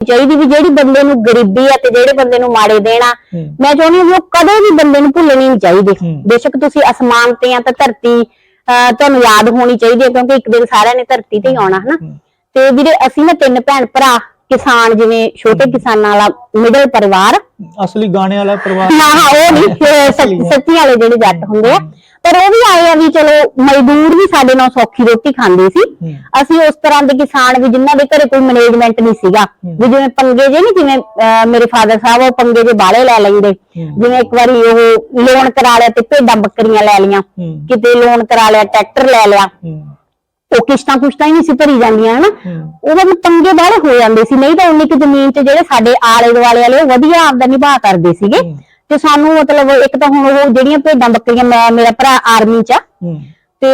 ਚਾਹੀਦੀ ਵੀ ਜਿਹੜੀ ਬੰਦੇ ਨੂੰ ਗਰੀਬੀ ਆ ਤੇ ਜਿਹੜੇ ਬੰਦੇ ਨੂੰ ਮਾੜੇ ਦੇਣਾ ਹੂੰ। ਮੈਂ ਚਾਹੁੰਦੀ ਹਾਂ ਵੀ ਉਹ ਕਦੇ ਵੀ ਬੰਦੇ ਨੂੰ ਭੁੱਲਣੀ ਨਹੀਂ ਚਾਹੀਦੀ। ਬੇਸ਼ੱਕ ਤੁਸੀਂ ਅਸਮਾਨ ਤੇ ਆ ਤਾਂ ਧਰਤੀ ਤੁਹਾਨੂੰ ਯਾਦ ਹੋਣੀ ਚਾਹੀਦੀ ਹੈ ਕਿਉਂਕਿ ਇੱਕ ਦਿਨ ਸਾਰਿਆਂ ਨੇ ਧਰਤੀ ਤੇ ਹੀ ਆਉਣਾ ਹਨਾ। ਤੇ ਵੀਰੇ ਅਸੀਂ ਨਾ ਤਿੰਨ ਭੈਣ ਭਰਾ ਕਿਸਾਨ ਜਿਵੇਂ ਛੋਟੇ ਕਿਸਾਨਾਂ ਵਾਲਾ ਮਿਡਲ ਪਰਿਵਾਰ। ਅਸਲੀ ਗਾਣੇ ਵਾਲਾ ਪਰਿਵਾਰ। ਹਾਂ ਹਾਂ ਉਹ ਨਹੀਂ ਅਹ ਸੱਚ- ਸੱਚੀ ਵਾਲੇ ਜਿਹੜੇ ਜੱਟ ਹੁੰਦੇ ਆ। ਪਰ ਉਹ ਵੀ ਆਏ ਆ ਵੀ ਚਲੋ ਮਜ਼ਦੂਰ ਵੀ ਸਾਡੇ ਨਾਲ ਸੌਖੀ ਰੋਟੀ ਖਾਂਦੇ ਸੀ। ਅਸੀਂ ਉਸ ਤਰ੍ਹਾਂ ਦੇ ਕਿਸਾਨ ਵੀ ਜਿਨ੍ਹਾਂ ਦੇ ਘਰੇ ਕੋਈ ਮੈਨੇਜਮੈਂਟ ਨਹੀਂ ਸੀਗਾ। ਵੀ ਜਿਵੇਂ ਪੰਗੇ ਜੇ ਨਹੀਂ ਜਿਵੇਂ ਅਹ ਮੇਰੇ ਫਾਦਰ ਸਾਹਿਬ ਉਹ ਪੰਗੇ ਜੇ ਬਾਲੇ ਲੈ ਲੈਂਦੇ। ਜਿਵੇਂ ਇੱਕ ਵਾਰੀ ਉਹ ਲੋਨ ਕਰਾ ਲਿਆ ਤੇ ਭੇਡਾਂ ਬੱਕਰੀਆਂ ਲੈ ਲੀਆਂ ਹੂੰ। ਕਿਤੇ ਲੋਨ ਕਰਾ ਲਿਆ ਟਰੈਕਟਰ ਲੈ ਲਿਆ। ਉਹ ਕਿਸ਼ਤਾਂ ਕੁਸ਼ਤਾਂ ਹੀ ਨਹੀਂ ਸੀ ਭਰੀ ਜਾਂਦੀਆਂ ਹਨਾ ਹੂੰ। ਉਹਦੇ ਵਿੱਚ ਪੰਗੇ ਬਾਹਲੇ ਹੋ ਜਾਂਦੇ ਸੀ ਨਹੀਂ ਤਾਂ ਉਨੀ ਕੁ ਜ਼ਮੀਨ 'ਚ ਜਿਹੜੇ ਸਾਡੇ ਆਲੇ ਦੁਆਲੇ ਵਾਲੇ ਉਹ ਵਧੀਆ ਆਪਦਾ ਨਿਭਾ ਕਰਦੇ ਸੀਗੇ। ਤੇ ਸਾਨੂੰ ਮਤਲਬ ਇੱਕ ਤਾਂ ਹੁਣ ਉਹ ਜਿਹੜੀਆਂ ਭੇਡਾਂ ਬੱਕਰੀਆਂ ਮੈਂ ਮੇਰਾ ਭਰਾ ਆਰਮੀ 'ਚ ਆ। ਤੇ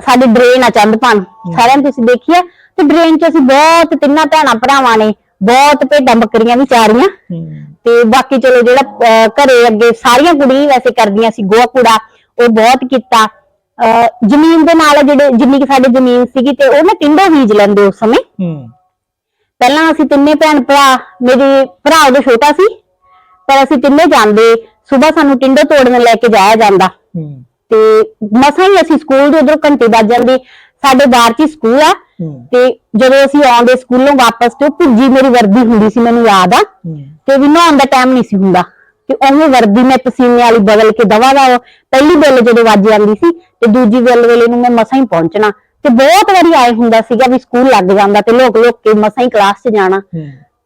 ਸਾਡੀ ਡਰੇਨ ਆ ਚੰਦਪਾਨ ਸਾਰਿਆਂ ਨੇ ਤੁਸੀਂ ਦੇਖੀ ਆ ਤੇ ਡਰੇਨ 'ਚ ਅਸੀਂ ਬਹੁਤ ਤਿੰਨਾਂ ਭੈਣਾਂ ਭਰਾਵਾਂ ਨੇ ਬਹੁਤ ਭੇਡਾਂ ਬੱਕਰੀਆਂ ਵੀ ਚਾਰੀਆਂ। ਤੇ ਬਾਕੀ ਚਲੋ ਜਿਹੜਾ ਘਰੇ ਅੱਗੇ ਸਾਰੀਆਂ ਕੁੜੀਆਂ ਵੈਸੇ ਕਰਦੀਆਂ ਸੀ ਗੋਹਾ ਕੂੜਾ ਉਹ ਬਹੁਤ ਕੀਤਾ ਜ਼ਮੀਨ ਦੇ ਨਾਲ ਜਿਹੜੇ ਜਿੰਨੀ ਕਿ ਸਾਡੀ ਜ਼ਮੀਨ ਸੀਗੀ ਤੇ ਉਹ ਨਾ ਟਿੰਡੋ ਬੀਜ ਲੈਂਦੇ ਉਸ ਸਮੇਂ ਹੂੰ। ਪਹਿਲਾਂ ਅਸੀਂ ਤਿੰਨੇ ਭੈਣ ਭਰਾ ਮੇਰੇ ਭਰਾ ਉਹਦੇ ਛੋਟਾ ਸੀ ਪਰ ਅਸੀਂ ਤਿੰਨੇ ਜਾਂਦੇ ਸਵੇਰ ਸਾਨੂੰ ਟਿੰਡੋ ਤੋੜਨ ਲੈ ਕੇ ਜਾਇਆ ਜਾਂਦਾ ਹੂੰ। ਤੇ ਮਸਾਂ ਹੀ ਅਸੀਂ ਸਕੂਲ ਦੇ ਉਧਰੋਂ ਘੰਟੇ ਵੱਜ ਜਾਂਦੇ ਸਾਡੇ ਬਾਹਰ ਚ ਸਕੂਲ ਆ। ਤੇ ਜਦੋਂ ਅਸੀਂ ਆਉਂਦੇ ਸਕੂਲੋਂ ਵਾਪਸ ਤੇ ਭੁੱਜੀ ਮੇਰੀ ਵਰਦੀ ਹੁੰਦੀ ਸੀ ਮੈਨੂੰ ਯਾਦ ਆ। ਤੇ ਵੀ ਨਹਾਉਣ ਦਾ ਟਾਈਮ ਨਹੀਂ ਸੀ ਹੁੰਦਾ ਤੇ ਉਹਨੂੰ ਵਰਦੀ ਮੈਂ ਪਸੀਨੇ ਵਾਲੀ ਬਦਲ ਕੇ ਦਵਾ ਦਾ ਪਹਿਲੀ ਬੈਲ ਜਦੋਂ ਵੱਜ ਜਾਂਦੀ ਸੀ ਤੇ ਦੂਜੀ ਬੈਲ ਵੇਲੇ ਨੂੰ ਮੈਂ ਮਸਾਂ ਹੀ ਪਹੁੰਚਣਾ। ਤੇ ਬਹੁਤ ਵਾਰੀ ਆਏ ਹੁੰਦਾ ਸੀਗਾ ਵੀ ਸਕੂਲ ਲੱਗ ਜਾਂਦਾ ਤੇ ਲੋਕ ਲੋਕ ਕੇ ਮਸਾਂ ਹੀ ਕਲਾਸ 'ਚ ਜਾਣਾ।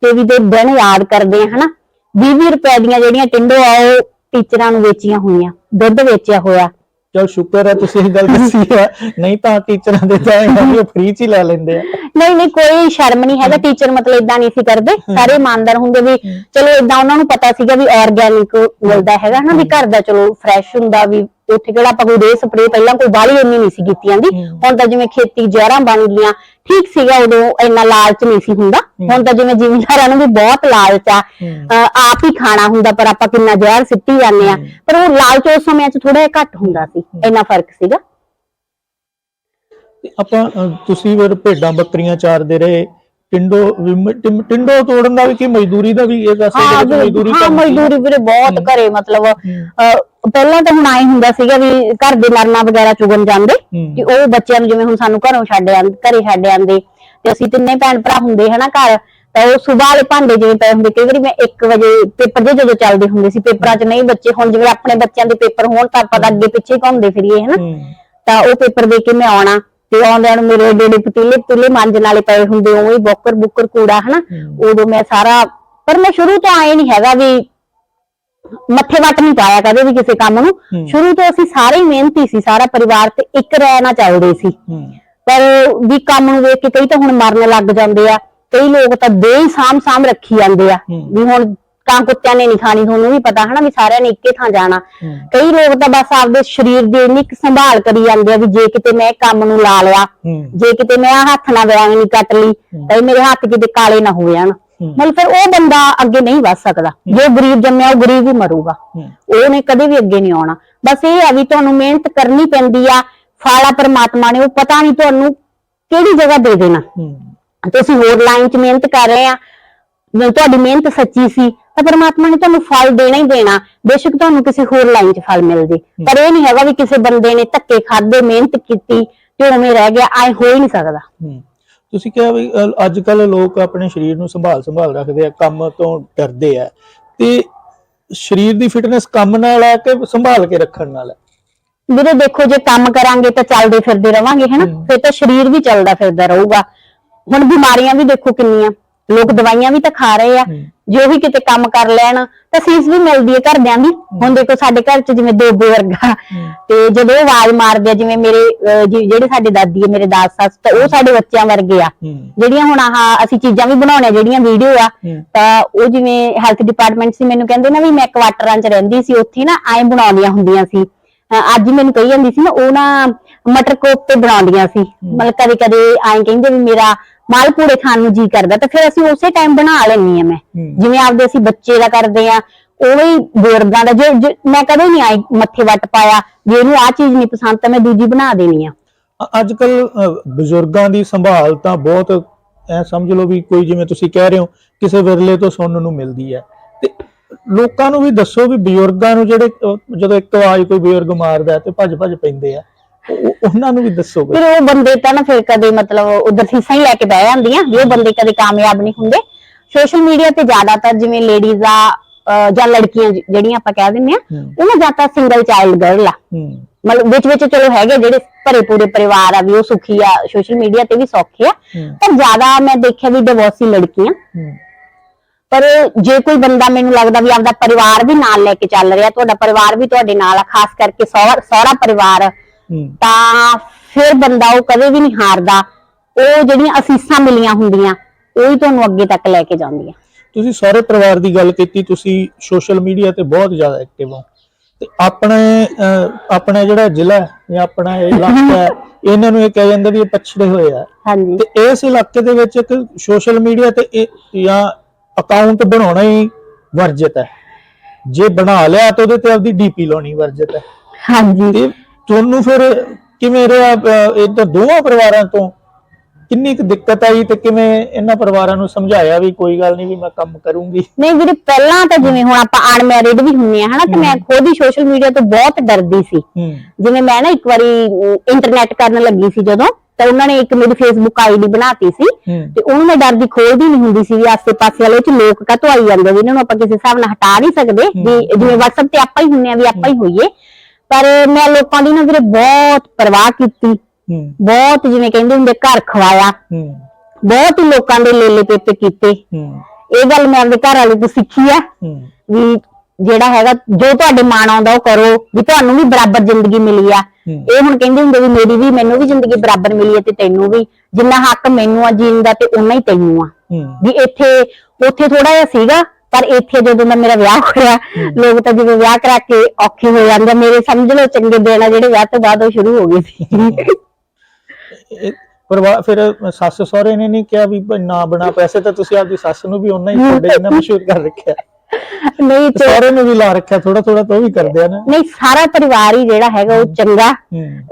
ਤੇ ਵੀ ਦੇ ਦਿਨ ਯਾਦ ਕਰਦੇ ਆ ਹਨਾ? 20 ਰੁਪਏ ਦੀਆਂ ਜਿਹੜੀਆਂ ਟਿੰਡੋ ਆ ਉਹ ਟੀਚਰਾਂ ਨੂੰ ਵੇਚੀਆਂ ਹੋਈਆਂ ਦੁੱਧ ਵੇਚਿਆ ਹੋਇਆ। ਚਲ ਸ਼ੁਕਰ ਹੈ ਤੁਸੀਂ ਇਹ ਗੱਲ ਦੱਸੀ ਹੈ ਨਹੀਂ ਤਾਂ ਟੀਚਰਾਂ ਦੇ ਤਾਂ ਇਹ ਫ੍ਰੀ ਚ ਹੀ ਲੈ ਲੈਂਦੇ ਆ। ਨਹੀਂ ਨਹੀਂ ਕੋਈ ਸ਼ਰਮ ਨਹੀਂ ਹੈਗਾ ਟੀਚਰ ਮਤਲਬ ਇਦਾਂ ਨਹੀਂ ਸੀ ਕਰਦੇ। ਸਾਰੇ ਇਮਾਨਦਾਰ ਹੁੰਦੇ ਵੀ ਚਲੋ ਇਦਾਂ ਉਹਨਾਂ ਨੂੰ ਪਤਾ ਸੀਗਾ ਵੀ ਆਰਗੈਨਿਕ ਮਿਲਦਾ ਹੈਗਾ ਨਾ ਵੀ ਘਰ ਦਾ ਚਲੋ ਫਰੈਸ਼ ਹੁੰਦਾ ਵੀ ਉੱਥੇ ਕਿਹੜਾ ਆਪਾਂ ਕੋਈ ਰੇ ਸਪਰੇ ਪਹਿਲਾਂ ਕੋਈ ਬਾਹਲੀ ਇੰਨੀ ਨਹੀਂ ਸੀ ਕੀਤੀ ਜਾਂਦੀ। ਹੁਣ ਤਾਂ ਜਿਵੇਂ ਖੇਤੀ ਜ਼ਹਿਰਾਂ ਬਣ ਗਈਆਂ ਠੀਕ ਸੀਗਾ ਉਦੋਂ ਇੰਨਾ ਲਾਲਚ ਨਹੀਂ ਸੀ ਹੁੰਦਾ ਹੁਣ ਤਾਂ ਜਿਵੇਂ ਜ਼ਿਮੀਂਦਾਰਾਂ ਨੂੰ ਵੀ ਬਹੁਤ ਲਾਲਚ ਆ ਆਪ ਹੀ ਖਾਣਾ ਹੁੰਦਾ ਪਰ ਆਪਾਂ ਕਿੰਨਾ ਜ਼ਹਿਰ ਸਿੱਟੀ ਜਾਂਦੇ ਆ ਪਰ ਉਹ ਲਾਲਚ ਉਸ ਸਮੇਂ 'ਚ ਥੋੜਾ ਜਿਹਾ ਘੱਟ ਹੁੰਦਾ ਸੀ ਇੰਨਾ ਫ਼ਰਕ ਸੀਗਾ। ਆਪਾਂ ਤੁਸੀਂ ਫਿਰ ਭੇਡਾਂ ਬੱਕਰੀਆਂ ਚਾਰਦੇ ਰਹੇ ਟਿੰਡੋ ਵੀ ਮ- ਟਿੰ- ਟਿੰਡੋ ਤੋੜਨ ਦਾ ਵੀ ਕੀ ਮਜ਼ਦੂਰੀ ਦਾ ਵੀ ਇਹ ਦੱਸੇ ਹਾਂ ਵੀ- ਮਜ਼ਦੂਰੀ ਹਾਂ ਕਰਨੀ। ਮਜ਼ਦੂਰੀ ਵੀਰੇ ਬਹੁਤ ਘਰੇ ਮਤਲਬ ਅਹ, ਪਹਿਲਾਂ ਤਾਂ ਹੁਣ ਆਏ ਹੁੰਦਾ ਸੀਗਾ ਵੀ ਘਰ ਦੇ ਨਰਨਾ ਵਗੈਰਾ ਚੁਗਣ ਜਾਂਦੇ ਹੂੰ। ਕਿ ਉਹ ਬੱਚਿਆਂ ਨੂੰ ਜਿਵੇਂ ਹੁਣ ਸਾਨੂੰ ਘਰੋਂ ਛੱਡ ਆਂਦੇ ਘਰੇ ਛੱਡ ਆਂਦੇ ਤੇ ਅਸੀਂ ਤਿੰਨੇ ਭੈਣ ਭਰਾ ਹੁੰਦੇ ਹਨਾ ਘਰ ਤਾਂ ਉਹ ਸਵੇਰ ਵਾਲੇ ਭਾਂਡੇ ਜਿਵੇਂ ਪਏ ਹੁੰਦੇ ਕਈ ਵਾਰੀ ਮੈਂ 1 ਵਜੇ ਪੇਪਰ ਜੇ ਜਦੋਂ ਚੱਲਦੇ ਹੁੰਦੇ ਸੀ ਪੇਪਰਾਂ 'ਚ ਨਹੀਂ ਬੱਚੇ ਹੁਣ ਜਿਵੇਂ ਆਪਣੇ ਬੱਚਿਆਂ ਦੇ ਪੇਪਰ ਹੋਣ ਤਾਂ ਆਪਾਂ ਤਾਂ ਅੱਗੇ ਪਿੱਛੇ ਘੁੰਮਦੇ ਫਿਰੀਏ ਹਨਾ ਹੂੰ। ਤਾਂ ਉਹ ਪੇਪਰ ਦੇ ਕੇ ਮੈਂ ਆਉਣਾ ਤੇ ਆਉਂਦਿਆਂ ਨੂੰ ਮੇਰੇ ਏਡੇ ਪਤੀਲੇ ਪਤੀਲੇ ਮਾਂਜਣ ਵਾਲੇ ਪਏ ਹੁੰਦੇ ਉਵੇਂ ਹੀ ਬੋਕਰ ਬੁੱਕਰ ਕੂੜਾ ਹਨਾ ਉਦੋਂ ਮੈਂ ਸਾਰਾ ਪਰ ਮੈਂ ਸ਼ੁਰੂ ਤੋਂ ਆਏ ਨਹੀਂ ਹੈਗਾ ਵੀ ਮੱਥੇ ਵੱਟ ਨਹੀਂ ਪਾਇਆ ਕਦੇ ਵੀ ਕਿਸੇ ਕੰਮ ਨੂੰ। ਸ਼ੁਰੂ ਤੋਂ ਅਸੀਂ ਸਾਰੇ ਹੀ ਮਿਹਨਤੀ ਸੀ ਸਾਰਾ ਪਰਿਵਾਰ ਤੇ ਇੱਕ ਰਹਿ ਨਾ ਚੱਲਦੇ ਸੀ। ਪਰ ਵੀ ਕੰਮ ਨੂੰ ਵੇਖ ਕੇ ਕਈ ਤਾਂ ਹੁਣ ਮਰਨ ਲੱਗ ਜਾਂਦੇ ਆ ਕਈ ਲੋਕ ਤਾਂ ਦੇ ਹੀ ਸਾਂਭ ਸਾਂਭ ਰੱਖੀ ਜਾਂਦੇ ਆ। ਵੀ ਹੁਣ ਕਾਂ ਕੁੱਤਿਆਂ ਨੇ ਨਹੀਂ ਖਾਣੀ ਤੁਹਾਨੂੰ ਵੀ ਪਤਾ ਹਨਾ ਵੀ ਸਾਰਿਆਂ ਨੇ ਇੱਕੇ ਥਾਂ ਜਾਣਾ। ਕਈ ਲੋਕ ਤਾਂ ਬਸ ਆਪਦੇ ਸਰੀਰ ਦੀ ਇੰਨੀ ਕੁ ਸੰਭਾਲ ਕਰੀ ਜਾਂਦੇ ਆ ਵੀ ਜੇ ਕਿਤੇ ਮੈਂ ਇਹ ਕੰਮ ਨੂੰ ਲਾ ਲਿਆ। ਜੇ ਕਿਤੇ ਮੈਂ ਆਹ ਹੱਥ ਨਾਲ ਨਹੀਂ ਕੱਟ ਲਈ ਤਾਂ ਇਹ ਮੇਰੇ ਹੱਥ ਕਿਤੇ ਕਾਲੇ ਨਾ ਹੋ ਜਾਣ। ਮਤਲਬ ਫਿਰ ਉਹ ਬੰਦਾ ਅੱਗੇ ਨਹੀਂ ਵੱਧ ਸਕਦਾ। ਜੋ ਗਰੀਬ ਜੰਮਿਆ ਉਹ ਗਰੀਬ ਹੀ ਮਰੂਗਾ। ਉਹਨੇ ਕਦੇ ਵੀ ਅੱਗੇ ਨਹੀਂ ਆਉਣਾ। ਬਸ ਇਹ ਆ ਵੀ ਤੁਹਾਨੂੰ ਮਿਹਨਤ ਕਰਨੀ ਪੈਂਦੀ ਆ ਫਾਲਾ ਪਰਮਾਤਮਾ ਨੇ ਉਹ ਪਤਾ ਨਹੀਂ ਤੁਹਾਨੂੰ ਕਿਹੜੀ ਜਗ੍ਹਾ ਦੇ ਦੇਣਾ। ਤੁਸੀਂ ਹੋਰ ਲਾਈਨ 'ਚ ਮਿਹਨਤ ਕਰ ਰਹੇ ਆ। ਜੇ ਤੁਹਾਡੀ ਮਿਹਨਤ ਸੱਚੀ ਸੀ ਤਾਂ ਪਰਮਾਤਮਾ ਨੇ ਤੁਹਾਨੂੰ ਫਲ ਦੇਣਾ ਹੀ ਦੇਣਾ। ਬੇਸ਼ੱਕ ਤੁਹਾਨੂੰ ਕਿਸੇ ਹੋਰ ਲਾਈਨ 'ਚ ਫਲ ਮਿਲ ਜੇ ਪਰ ਇਹ ਨਹੀਂ ਹੈਗਾ ਵੀ ਕਿਸੇ ਬੰਦੇ ਨੇ ਧੱਕੇ ਖਾਦੇ ਮਿਹਨਤ ਕੀਤੀ ਤੇ ਉਵੇਂ ਰਹਿ ਗਿਆ ਐ ਹੋ ਹੀ ਨਹੀਂ ਸਕਦਾ। ਤੁਸੀਂ ਕਿਹਾ ਵੀ ਅੱਜ ਕੱਲ ਲੋਕ ਆਪਣੇ ਸਰੀਰ ਨੂੰ ਸੰਭਾਲ ਸੰਭਾਲ ਰੱਖਦੇ ਆ ਕੰਮ ਤੋਂ ਡਰਦੇ ਆ। ਤੇ ਸਰੀਰ ਦੀ ਫਿਟਨੈਸ ਕੰਮ ਨਾਲ ਆ ਕਿ ਸੰਭਾਲ ਕੇ ਰੱਖਣ ਨਾਲ ਹੈ ਵੀਰੇ ਦੇਖੋ ਜੇ ਕੰਮ ਕਰਾਂਗੇ ਤਾਂ ਚੱਲਦੇ ਫਿਰਦੇ ਰਵਾਂਗੇ ਹੈਨਾ? ਫਿਰ ਤਾਂ ਸਰੀਰ ਵੀ ਚੱਲਦਾ ਫਿਰਦਾ ਰਹੂਗਾ। ਹੁਣ ਬਿਮਾਰੀਆਂ ਵੀ ਦੇਖੋ ਕਿੰਨੀਆਂ। ਲੋਕ ਦਵਾਈਆਂ ਵੀ ਤਾਂ ਖਾ ਰਹੇ ਆ ਜੋ ਵੀ ਕਿਤੇ ਕੰਮ ਕਰ ਲੈਣ ਤਾਂ ਫੀਸ ਵੀ ਮਿਲਦੀ ਹੈ ਘਰਦਿਆਂ ਦੀ। ਹੁਣ ਦੇਖੋ ਸਾਡੇ ਘਰ ਚ ਜਿਵੇਂ ਦੋਬੇ ਵਰਗਾ। ਤੇ ਜਦੋਂ ਉਹ ਆਵਾਜ਼ ਮਾਰਦੇ ਆ ਜਿਵੇਂ ਮੇਰੇ ਜਿਹੜੇ ਸਾਡੇ ਦਾਦੀ ਹੈ ਮੇਰੇ ਦਾਸ ਸੱਸ ਤਾਂ ਉਹ ਸਾਡੇ ਬੱਚਿਆਂ ਵਰਗੇ ਆ। ਜਿਹੜੀਆਂ ਹੁਣ ਆਹ ਅਸੀਂ ਚੀਜ਼ਾਂ ਵੀ ਬਣਾਉਣੇ ਜਿਹੜੀਆਂ ਵੀਡੀਓ ਆ। ਤਾਂ ਉਹ ਜਿਵੇਂ ਹੈਲਥ ਡਿਪਾਰਟਮੈਂਟ ਸੀ ਮੈਨੂੰ ਕਹਿੰਦੇ ਨਾ ਵੀ ਮੈਂ ਕੁਆਟਰਾਂ 'ਚ ਰਹਿੰਦੀ ਸੀ ਉੱਥੇ ਨਾ ਐਂ ਬਣਾਉਂਦੀਆਂ ਹੁੰਦੀਆਂ ਸੀ। ਅੱਜ ਮੈਨੂੰ ਕਹੀ ਜਾਂਦੀ ਸੀ ਨਾ ਉਹ ਨਾ ਮਟਰ ਕੋਫਤੇ ਬਣਾਉਂਦੀਆਂ ਸੀ। ਮਤਲਬ ਕਦੇ ਕਦੇ ਐਂ ਕਹਿੰਦੇ ਵੀ ਮੇਰਾ ਮਾਲਪੂੜੇ ਖਾਣ ਨੂੰ ਜੀ ਕਰਦਾ ਤਾਂ ਫਿਰ ਅਸੀਂ ਉਸੇ ਟਾਈਮ ਬਣਾ ਲੈਣੀ ਆ ਮੈਂ। ਜਿਵੇਂ ਆਪਦੇ ਅਸੀਂ ਬੱਚੇ ਦਾ ਕਰਦੇ ਆ ਉਵੇਂ ਹੀ ਬਜ਼ੁਰਗਾਂ ਦਾ ਜੇ ਜੇ- ਮੈਂ ਕਦੇ ਨਹੀਂ ਆਈ ਮੱਥੇ ਵੱਟ ਪਾਇਆ ਜੇ ਇਹਨੂੰ ਆ ਚੀਜ਼ ਨਹੀਂ ਪਸੰਦ ਤਾਂ ਮੈਂ ਦੂਜੀ ਬਣਾ ਦੇਣੀ ਆ। ਅੱਜ ਕੱਲ ਬਜ਼ੁਰਗਾਂ ਦੀ ਸੰਭਾਲ ਤਾਂ ਬਹੁਤ ਐ ਸਮਝ ਲਓ ਵੀ ਕੋਈ ਜਿਵੇਂ ਤੁਸੀਂ ਕਹਿ ਰਹੇ ਹੋ ਕਿਸੇ ਵਿਰਲੇ ਤੋਂ ਸੁਣਨ ਨੂੰ ਮਿਲਦੀ ਹੈ। ਤੇ ਲੋਕਾਂ ਨੂੰ ਵੀ ਦੱਸੋ ਵੀ ਬਜ਼ੁਰਗਾਂ ਨੂੰ ਜਿਹੜੇ ਅਹ, ਜਦੋਂ ਇੱਕ ਆਵਾਜ਼ ਕੋਈ ਬਜ਼ੁਰਗ ਮਾਰਦਾ ਹੈ ਤੇ ਭੱਜ ਭੱਜ ਪੈਂਦੇ ਆ। ਉਹ- ਉਹਨਾਂ ਨੂੰ ਵੀ ਦੱਸੋ ਫਿਰ ਉਹ ਬੰਦੇ ਤਾਂ ਨਾ ਫਿਰ ਕਦੇ ਮਤਲਬ ਉਧਰ ਫੀਸਾਂ ਹੀ ਲੈ ਕੇ ਬਹਿ ਜਾਂਦੀਆਂ ਵੀ ਉਹ ਬੰਦੇ ਕਦੇ ਕਾਮਯਾਬ ਨਹੀਂ ਹੁੰਦੇ। ਸੋਸ਼ਲ ਮੀਡੀਆ ਤੇ ਜ਼ਿਆਦਾਤਰ ਜਿਵੇਂ ਲੇਡੀਜ਼ ਆ ਅਹ ਜਾਂ ਲੜਕੀਆਂ ਜ- ਜਿਹੜੀਆਂ ਆਪਾਂ ਕਹਿ ਦਿੰਦੇ ਆ ਹੂੰ। ਉਹ ਨਾ ਜਾਂ ਤਾਂ ਸਿੰਗਲ ਚਾਈਲਡ ਗਰਲ ਆ। ਹੂੰ। ਮਤਲਬ ਵਿੱਚ ਵਿੱਚ ਚਲੋ ਹੈਗੇ ਜਿਹੜੇ ਭਰੇ ਪੂਰੇ ਪਰਿਵਾਰ ਆ ਵੀ ਉਹ ਸੁਖੀ ਆ ਸੋਸ਼ਲ ਮੀਡੀਆ ਤੇ ਵੀ ਸੌਖੇ ਆ। ਹੂੰ। ਪਰ ਜ਼ਿਆਦਾ ਮੈਂ ਦੇਖਿਆ ਵੀ ਡਿਵੋਰਸੀ ਲੜਕੀਆਂ। ਹੂੰ। ਪਰ ਜੇ ਕੋਈ ਬੰਦਾ ਮੈਨੂੰ ਲੱਗਦਾ ਵੀ ਆਪਦਾ ਪਰਿਵਾਰ ਵੀ ਨਾਲ ਲੈ ਕੇ ਚੱਲ ਰਿਹਾ ਤੁਹਾਡਾ ਪਰਿਵਾਰ ਵੀ ਤੁਹਾਡੇ ਨਾਲ ਆ ਖਾਸ ਕਰਕੇ ਸਹੁਰਾ ਸਹੁਰਾ ਪਰਿਵਾਰ ਤਾਂ ਫਿਰ ਬੰਦਾ ਉਹ ਕਦੇ ਵੀ ਨਹੀਂ ਹਾਰਦਾ। ਉਹ ਜਿਹੜੀਆਂ ਅਸੀਸਾਂ ਮਿਲੀਆਂ ਹੁੰਦੀਆਂ ਉਹ ਹੀ ਤੁਹਾਨੂੰ ਅੱਗੇ ਤੱਕ ਲੈ ਕੇ ਜਾਂਦੀਆਂ। ਤੁਸੀਂ ਸਾਰੇ ਪਰਿਵਾਰ ਦੀ ਗੱਲ ਕੀਤੀ ਤੁਸੀਂ ਸੋਸ਼ਲ ਮੀਡੀਆ ਤੇ ਬਹੁਤ ਜ਼ਿਆਦਾ ਐਕਟਿਵ ਹੋ। ਤੇ ਆਪਣੇ ਆਪਣਾ ਜਿਹੜਾ ਜ਼ਿਲ੍ਹਾ ਜਾਂ ਆਪਣਾ ਇਹ ਇਲਾਕਾ ਹੈ ਇਹਨਾਂ ਨੂੰ ਇਹ ਕਿਹਾ ਜਾਂਦਾ ਵੀ ਇਹ ਪਛੜੇ ਹੋਏ ਆ। ਹਾਂਜੀ। ਤੇ ਇਸ ਇਲਾਕੇ ਦੇ ਵਿੱਚ ਇੱਕ ਸੋਸ਼ਲ ਮੀਡੀਆ ਤੇ ਇਹ ਜਾਂ ਅਕਾਊਂਟ ਬਣਾਉਣਾ ਹੀ ਵਰਜਿਤ ਹੈ। ਜੇ ਬਣਾ ਲਿਆ ਤਾਂ ਉਹਦੇ ਤੇ ਆਪਦੀ ਡੀਪੀ ਲਾਉਣੀ ਵਰਜਿਤ ਹੈ। ਹਾਂਜੀ। ਤੁਹਾਨੂੰ ਫਿਰ ਕਿਵੇਂ ਰਿਹਾ ਤਾਂ ਦੋਵਾਂ ਪਰਿਵਾਰਾਂ ਤੋਂ? ਕਿੰਨੀ ਕੁ ਦਿੱਕਤ ਆਈ ਤੇ ਕਿਵੇਂ ਇਹਨਾਂ ਪਰਿਵਾਰਾਂ ਨੂੰ ਸਮਝਾਇਆ ਵੀ ਕੋਈ ਗੱਲ ਨਹੀਂ ਵੀ ਮੈਂ ਕੰਮ ਕਰੂੰਗੀ? ਨਹੀਂ ਵੀਰੇ ਪਹਿਲਾਂ ਤਾਂ ਜਿਵੇਂ ਹੁਣ ਆਪਾਂ ਅਨਮੈਰਿਡ ਵੀ ਹੁੰਨੇ ਆ ਹਨਾ ਤੇ ਮੈਂ ਖੁਦ ਹੀ ਸੋਸ਼ਲ ਮੀਡੀਆ ਤੋਂ ਬਹੁਤ ਡਰਦੀ ਸੀ। ਜਿਵੇਂ ਮੈਂ ਨਾ ਇੱਕ ਵਾਰੀ ਇੰਟਰਨੈਟ ਕਰਨ ਲੱਗੀ ਸੀ ਜਦੋਂ ਤਾਂ ਉਹਨਾਂ ਨੇ ਇੱਕ ਮੇਰੀ ਫੇਸਬੁੱਕ ਆਈਡੀ ਬਣਾਤੀ ਸੀ ਤੇ ਉਹਨੂੰ ਮੈਂ ਡਰਦੀ ਖੋਲਦੀ ਨਹੀਂ ਹੁੰਦੀ ਸੀ ਵੀ ਆਸੇ-ਪਾਸੇ ਵਾਲੇ ਚ ਲੋਕ ਕਾਹਤੋਂ ਆਈ ਜਾਂਦੇ ਵੀ ਇਹਨਾਂ ਨੂੰ ਆਪਾਂ ਕਿਸੇ ਹਿਸਾਬ ਨਾਲ ਹਟਾ ਨਹੀਂ ਸਕਦੇ ਵੀ ਜਿਵੇਂ WhatsApp ਤੇ ਆਪਾਂ ਹੀ ਹੁੰਨੇ ਆ ਵੀ ਆਪਾਂ ਹੀ। ਹੋਈਏ। ਪਰ ਮੈਂ ਲੋਕਾਂ ਦੀ ਨਾ ਵੀਰੇ ਬਹੁਤ ਪਰਵਾਹ ਕੀਤੀ। ਹੂੰ। ਬਹੁਤ ਜਿਵੇਂ ਕਹਿੰਦੇ ਹੁੰਦੇ ਘਰ ਖਵਾਇਆ। ਹੂੰ। ਬਹੁਤ ਹੀ ਲੋਕਾਂ ਦੇ ਲੇਲੇ ਪੇਪੇ ਕੀਤੇ। ਹੂੰ। ਇਹ ਗੱਲ ਮੈਂ ਆਪਣੇ ਘਰ ਵਾਲੇ ਤੋਂ ਸਿੱਖੀ ਆ ਹੂੰ। ਵੀ ਜਿਹੜਾ ਹੈਗਾ ਜੋ ਤੁਹਾਡੇ ਮਨ ਆਉਂਦਾ ਉਹ ਕਰੋ ਵੀ ਤੁਹਾਨੂੰ ਵੀ ਬਰਾਬਰ ਜ਼ਿੰਦਗੀ ਮਿਲੀ ਆ। ਇਹ ਹੁਣ ਕਹਿੰਦੇ ਹੁੰਦੇ ਵੀ ਮੇਰੀ ਵੀ ਮੈਨੂੰ ਵੀ ਜ਼ਿੰਦਗੀ ਬਰਾਬਰ ਮਿਲੀ ਹੈ ਤੇ ਤੈਨੂੰ ਵੀ। ਜਿੰਨਾ ਹੱਕ ਮੈਨੂੰ ਆ ਜੀਣ ਦਾ ਤੇ ਉਨਾ ਹੀ ਤੈਨੂੰ ਆ। ਵੀ ਇੱਥੇ ਉੱਥੇ ਥੋੜਾ ਜਿਹਾ ਸੀਗਾ ਪਰ ਇੱਥੇ ਜਦੋਂ ਦਾ ਮੇਰਾ ਵਿਆਹ ਹੋਇਆ ਲੋਕ ਤਾਂ ਜਿਵੇਂ ਵਿਆਹ ਕਰਾ ਕੇ ਔਖੇ ਹੋ ਜਾਂਦੇ। ਮੇਰੇ ਸਮਝ ਲਓ ਚੰਗੇ ਦਿਨ ਆ ਜਿਹੜੇ ਵਿਆਹ ਤੋਂ ਬਾਅਦ ਉਹ ਸ਼ੁਰੂ ਹੋ ਗਏ ਸੀ। ਪਰਿਵਾਰ ਫਿਰ ਸੱਸ ਸਹੁਰੇ ਨੇ ਨਹੀਂ ਕਿਹਾ ਵੀ ਨਾ ਬਣਾ ਪੈਸੇ ਤਾਂ ਤੁਸੀਂ ਆਪਦੀ ਸੱਸ ਨੂੰ ਵੀ ਉਹਨਾਂ ਹੀ ਤੁਹਾਡੇ ਜਿੰਨਾ ਮਸ਼ਹੂਰ ਕਰ ਰੱਖਿਆ। ਨਹੀਂ ਤੇ ਸਹੁਰੇ ਨੂੰ ਵੀ ਲਾ ਰੱਖਿਆ ਥੋੜਾ ਥੋੜਾ ਤਾਂ ਉਹ ਵੀ ਕਰਦੇ ਆ ਨਾ। ਨਹੀਂ ਸਾਰਾ ਪਰਿਵਾਰ ਹੀ ਜਿਹੜਾ ਹੈਗਾ ਉਹ ਚੰਗਾ।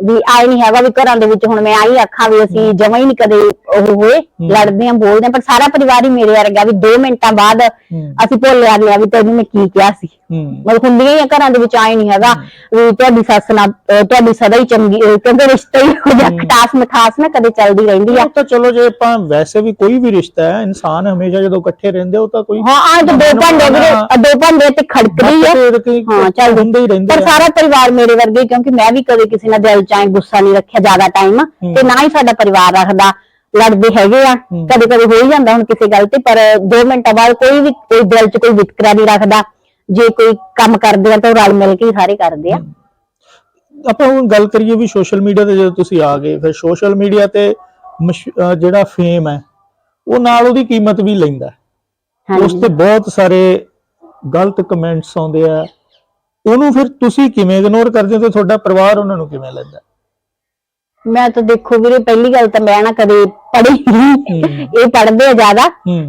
ਵੀ ਆਏ ਨਹੀਂ ਹੈਗਾ ਵੀ ਘਰਾਂ ਦੇ ਵਿੱਚ ਹੁਣ ਮੈਂ ਆਈ ਆਖਾਂ ਵੀ ਅਸੀਂ ਜਮਾ ਹੀ ਨਹੀਂ ਕਦੇ ਉਹ ਹੋਏ ਲੜਦੇ ਆ ਬੋਲਦੇ ਆ ਪਰ ਸਾਰਾ ਪਰਿਵਾਰ ਹੀ ਮੇਰੇ ਵਰਗਾ ਵੀ 2 ਮਿੰਟਾਂ ਬਾਅਦ ਹੂੰ। ਅਸੀਂ ਭੁੱਲ ਜਾਂਦੇ ਆ ਵੀ ਤੈਨੂੰ ਮੈਂ ਕੀ ਕਿਹਾ ਸੀ। ਹੂੰ। ਮਤਲਬ ਹੁੰਦੀਆਂ ਹੀ ਆ ਘਰਾਂ ਦੇ ਵਿੱਚ ਆਏ ਨਹੀਂ ਹੈਗਾ ਵੀ ਤੁਹਾਡੀ ਸੱਸ ਨਾਲ ਤੁਹਾਡੀ ਸਦਾ ਹੀ ਚੰਗੀ ਕਹਿੰਦੇ ਰਿਸ਼ਤਾ ਹੀ ਹੋ ਜਾ ਖਟਾਸ ਮਿਠਾਸ ਨਾ ਕਦੇ ਚੱਲਦੀ ਰਹਿੰਦੀ ਆ। ਤਾਂ ਚਲੋ ਜੇ ਆਪਾਂ ਵੈਸੇ ਵੀ ਕੋਈ ਵੀ ਰਿਸ਼ਤਾ ਹੈ ਇਨਸਾਨ ਹਮੇਸ਼ਾ ਜਦੋਂ ਇਕੱਠੇ ਰਹਿੰਦੇ ਉਹ ਤਾਂ ਕੋਈ ਹਾਂ ਆ ਤਾਂ ਦੋ ਭਾਂਡੇ ਅਹ ਦੋ ਭਾਂਡੇ ਤੇ ਖੜਕਦੀ ਕੀ- ਹਾਂ ਚੱਲ। ਹੁੰਦੇ ਹੀ ਰਹਿੰਦੇ ਪਰ। ਸਾਰਾ ਪਰਿਵਾਰ ਮੇਰੇ ਵਰਗੇ ਹੀ, ਕਿਉਂਕਿ ਮੈਂ ਵੀ ਕਦੇ ਕਿਸੇ ਨਾਲ ਦਿਲ ਚ ਗੁੱਸਾ ਨਹੀਂ ਰੱਖਿਆ ਜ਼ਿਆਦਾ ਟਾਈਮ ਤੇ ਨਾ ਹੀ ਸਾਡਾ ਪਰਿਵਾਰ ਰੱਖਦਾ। ਲੜਦੇ ਹੈਗੇ ਆ। ਕਦੇ ਕਦੇ ਹੋ ਹੀ ਜਾਂਦਾ ਹੁਣ ਕਿਸੇ ਗੱਲ ਤੇ ਪਰ 2 ਮਿੰਟਾਂ ਬਾਅਦ ਕੋਈ ਵੀ ਕੋਈ ਦਿਲ ਚ ਕੋਈ ਵਿਤਕਰਾ ਨਹੀਂ ਰੱਖਦਾ। ਜੇ ਕੋਈ ਕੰਮ ਕਰਦੇ ਆ ਤਾਂ ਉਹ ਰਲ ਮਿਲ ਕੇ ਹੀ ਸਾਰੇ ਕਰਦੇ ਆ। ਆਪਾਂ ਹੁਣ ਗੱਲ ਕਰੀਏ ਵੀ ਸੋਸ਼ਲ ਮੀਡੀਆ ਤੇ ਜਦੋਂ ਤੁਸੀਂ ਆ ਗਏ ਫਿਰ ਸੋਸ਼ਲ ਮੀਡੀਆ ਤੇ ਜਿਹੜਾ ਫੇਮ ਹੈ ਉਹ ਨਾਲ ਉਹਦੀ ਕੀਮਤ ਵੀ ਲੈਂਦਾ। ਉਸ ਤੇ ਬਹੁਤ ਸਾਰੇ ਗਲਤ ਕਮੈਂਟਸ ਆਉਂਦੇ ਆ। ਉਹਨੂੰ ਫਿਰ ਤੁਸੀਂ ਕਿਵੇਂ ਇਗਨੋਰ ਕਰਦੇ ਹੋ ਤੇ ਤੁਹਾਡਾ ਪਰਿਵਾਰ ਉਹਨਾਂ ਨੂੰ ਕਿਵੇਂ ਲੈਂਦਾ ਮੈਂ ਤਾਂ ਦੇਖੋ ਵੀਰੇ ਪਹਿਲੀ ਗੱਲ ਤਾਂ ਮੈਂ ਨਾ ਕਦੇ ਪੜ੍ਹੀ ਨਹੀਂ ਇਹ ਪੜ੍ਹਦੇ ਆ ਜ਼ਿਆਦਾ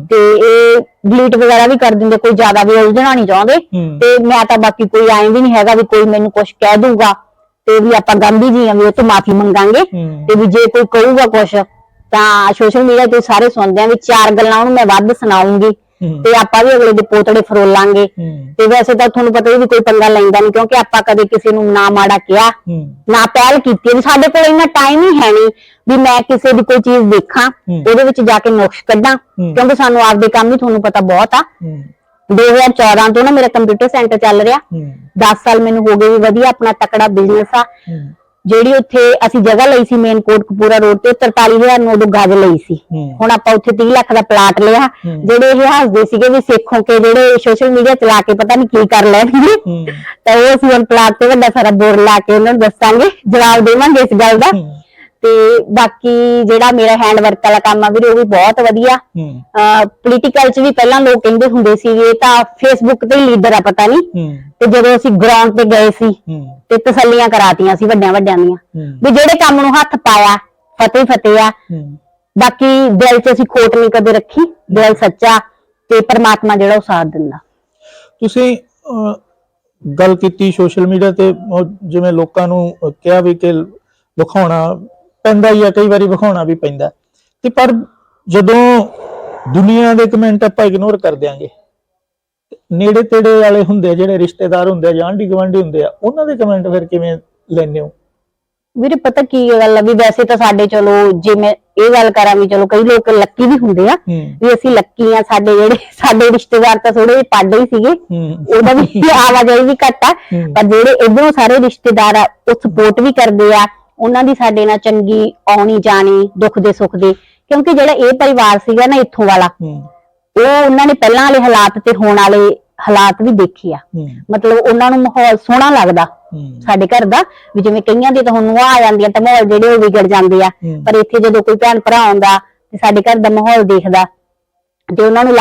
ਤੇ ਇਹ ਡਿਲੀਟ ਵਗੈਰਾ ਵੀ ਕਰ ਦਿੰਦੇ ਕੋਈ ਜ਼ਿਆਦਾ ਵੀ ਉਲਝਣਾ ਨਹੀਂ ਚਾਹੁੰਦੇ। ਤੇ ਮੈਂ ਤਾਂ ਬਾਕੀ ਕੋਈ ਐਂ ਵੀ ਨਹੀਂ ਹੈਗਾ ਵੀ ਕੋਈ ਮੈਨੂੰ ਕੁਝ ਕਹਿ ਦੂਗਾ ਤੇ ਵੀ ਆਪਾਂ ਗਾਂਧੀ ਜੀ ਆ ਵੀ ਉਹ ਤੋਂ ਮਾਫੀ ਮੰਗਾਂਗੇ। ਤੇ ਵੀ ਜੇ ਕੋਈ ਕਹੂਗਾ ਕੁਝ ਤਾਂ ਸੋਸ਼ਲ ਮੀਡੀਆ ਤੇ ਸਾਰੇ ਸੁਣਦੇ ਆ ਵੀ ਚਾਰ ਗੱਲਾਂ ਉਹਨੂੰ ਮੈਂ ਵੱਧ ਸੁਣਾਉਂਗੀ। ਤੇ ਆਪਾਂ ਵੀ ਅਗਲੇ ਦੇ ਪੋਤੜੇ ਫਰੋਲਾਂਗੇ। ਤੇ ਵੈਸੇ ਤਾਂ ਤੁਹਾਨੂੰ ਪਤਾ ਹੀ ਵੀ ਕੋਈ ਪੰਗਾ ਲੈਂਦਾ ਨਹੀਂ ਕਿਉਂਕਿ ਆਪਾਂ ਕਦੇ ਕਿਸੇ ਨੂੰ ਨਾ ਮਾੜਾ ਕਿਹਾ ਨਾ ਪਹਿਲ ਕੀਤੀ ਵੀ ਸਾਡੇ ਕੋਲ ਇੰਨਾ ਟਾਈਮ ਹੀ ਹੈ ਨਹੀਂ ਵੀ ਮੈਂ ਕਿਸੇ ਦੀ ਕੋਈ ਚੀਜ਼ ਦੇਖਾਂ। ਉਹਦੇ ਵਿੱਚ ਜਾ ਕੇ ਨੁਕਸ ਕੱਢਾਂ। ਕਿਉਂਕਿ ਸਾਨੂੰ ਆਪਦੇ ਕੰਮ ਹੀ ਤੁਹਾਨੂੰ ਪਤਾ ਬਹੁਤ ਆ। ਹੂੰ। 2014 ਤੋਂ ਨਾ ਮੇਰਾ ਕੰਪਿਊਟਰ ਸੈਂਟਰ ਚੱਲ ਰਿਹਾ। ਹੂੰ। 10 ਸਾਲ ਮੈਨੂੰ ਹੋ ਗਏ ਵੀ ਵਧੀਆ ਆਪਣਾ ਤਕੜਾ ਬਿਜ਼ਨਸ ਆ। ਜਿਹੜੀ ਉੱਥੇ ਅਸੀਂ ਜਗ੍ਹਾ ਲਈ ਸੀ ਮੇਨ ਕੋਟਕਪੂਰਾ ਰੋਡ ਤੇ 43000 ਨੂੰ ਉਦੋਂ ਗੱਜ ਲਈ ਸੀ। ਹੁਣ ਆਪਾਂ ਉੱਥੇ 30 ਲੱਖ ਦਾ ਪਲਾਟ ਲਿਆ। ਜਿਹੜੇ ਇਹ ਹੱਸਦੇ ਸੀਗੇ ਵੀ ਸੇਖੋਂ ਕੇ ਜਿਹੜੇ ਸੋਸ਼ਲ ਮੀਡੀਆ ਚਲਾ ਕੇ ਪਤਾ ਨਹੀਂ ਕੀ ਕਰ ਲੈਣਗੇ। ਤਾਂ ਉਹ ਅਸੀਂ ਹੁਣ ਪਲਾਟ ਤੇ ਵੱਡਾ ਸਾਰਾ ਬੋਰਡ ਲਾ ਕੇ ਉਹਨਾਂ ਨੂੰ ਦੱਸਾਂਗੇ। ਜਵਾਬ ਦੇਵਾਂਗੇ ਇਸ ਗੱਲ ਦਾ। ਤੇ ਬਾਕੀ ਜਿਹੜਾ ਮੇਰਾ ਹੈਂਡ ਵਰਕ ਵਾਲਾ ਕੰਮ ਆ ਵੀਰੇ ਉਹ ਵੀ ਬਹੁਤ ਵਧੀਆ। ਹੂੰ। ਪੋਲੀਟੀਕਲ ਚ ਵੀ ਪਹਿਲਾਂ ਲੋਕ ਕਹਿੰਦੇ ਹੁੰਦੇ ਸੀ ਇਹ ਤਾਂ ਫੇਸਬੁੱਕ ਤੇ ਲੀਡਰ ਆ ਪਤਾ ਨਹੀਂ ਤੇ ਜਦੋਂ ਅਸੀਂ ਗਰਾਊਂਡ ਤੇ ਗਏ ਸੀ ਤੇ ਤਸੱਲੀਆਂ ਕਰਾਤੀਆਂ ਸੀ ਵੱਡਿਆਂ ਵੱਡਿਆਂ ਦੀਆਂ। ਵੀ ਜਿਹੜੇ ਕੰਮ ਨੂੰ ਹੱਥ ਪਾਇਆ ਫਤਿਹ ਫਤਿਹ ਆ। ਬਾਕੀ ਦਿਲ 'ਚ ਅਸੀਂ ਖੋਟ ਨਹੀਂ ਕਦੇ ਰੱਖੀ ਦਿਲ ਸੱਚਾ ਤੇ ਪਰਮਾਤਮਾ ਜਿਹੜਾ ਉਹ ਸਾਥ ਦਿੰਦਾ। ਤੁਸੀਂ ਗੱਲ ਕੀਤੀ ਸੋਸ਼ਲ ਮੀਡੀਆ ਤੇ ਜਿਵੇਂ ਲੋਕਾਂ ਨੂੰ ਕਿਹਾ ਵੀ ਕਿ ਵਿਖਾਉਣਾ ਪੈਂਦਾ ਹੀ ਆ ਕਈ ਵਾਰੀ ਵਿਖਾਉਣਾ ਵੀ ਪੈਂਦਾ। ਤੇ ਪਰ ਜਦੋਂ ਦੁਨੀਆ ਦੇ ਕਮੈਂਟ ਆਪਾਂ ਇਗਨੋਰ ਕਰ ਦਿਆਂਗੇ ਨੇੜੇ ਤੇੜੇ ਵਾਲੇ ਹੁੰਦੇ ਜਿਹੜੇ ਰਿਸ਼ਤੇਦਾਰ ਹੁੰਦੇ ਆ ਜਾਂ ਆਂਢੀ ਗੁਆਂਢੀ ਹੁੰਦੇ ਆ ਉਹਨਾਂ ਦੇ ਕਮੈਂਟ ਫਿਰ ਕਿਵੇਂ ਲੈਂਦੇ ਹੋ? ਵੀਰੇ ਪਤਾ ਕੀ ਗੱਲ ਆ ਵੀ ਵੈਸੇ ਤਾਂ ਸਾਡੇ ਚਲੋ ਜੇ ਮੈਂ ਇਹ ਗੱਲ ਕਰਾਂ ਵੀ ਚਲੋ ਕਈ ਲੋਕ ਲੱਕੀ ਵੀ ਹੁੰਦੇ ਆ ਵੀ ਅਸੀਂ ਲੱਕੀ ਆ ਸਾਡੇ ਜਿਹੜੇ ਸਾਡੇ ਰਿਸ਼ਤੇਦਾਰ ਤਾਂ ਥੋੜੇ ਜਿਹੇ ਪਾਡੇ ਹੀ ਸੀਗੇ। ਉਹਦਾ ਵੀ ਆਵਾਜਾਈ ਵੀ ਘੱਟ ਆ। ਪਰ ਜਿਹੜੇ ਇਧਰੋਂ ਸਾਰੇ ਰਿਸ਼ਤੇਦਾਰ ਆ ਉਹ ਸਪੋਰਟ ਵੀ ਕਰਦੇ ਆ ਉਹਨਾਂ ਦੀ ਸਾਡੇ ਨਾਲ ਚੰਗੀ ਆਉਣੀ ਜਾਣੀ ਦੁੱਖ ਦੇ ਸੁੱਖ ਦੇ ਕਿਉਂਕਿ ਜਿਹੜਾ ਇਹ ਪਰਿਵਾਰ ਸੀਗਾ ਨਾ ਇੱਥੋਂ ਵਾਲਾ ਉਹ ਉਹਨਾਂ ਨੇ ਪਹਿਲਾਂ ਵਾਲੇ ਹਾਲਾਤ ਤੇ ਹੋਣ ਵਾਲੇ ਹਾਲਾਤ ਵੀ ਦੇਖੇ ਆ। ਮਤਲਬ ਉਹਨਾਂ ਨੂੰ ਮਾਹੌਲ ਸੋਹਣਾ ਲੱਗਦਾ ਸਾਡੇ ਘਰ ਦਾ ਵੀ ਜਿਵੇਂ ਕਈਆਂ ਦੇ ਤਾਂ ਹੁਣ ਆ ਜਾਂਦੀਆਂ ਤਾਂ ਮਾਹੌਲ ਜਿਹੜੇ ਉਹ ਵਿਗੜ ਜਾਂਦੇ ਆ। ਪਰ ਇੱਥੇ ਜਦੋਂ ਕੋਈ ਭੈਣ ਭਰਾ ਆਉਂਦਾ ਤੇ ਸਾਡੇ ਘਰ ਦਾ ਮਾਹੌਲ ਦੇਖਦਾ ਤੇ ਉਹਨਾਂ ਨੂੰ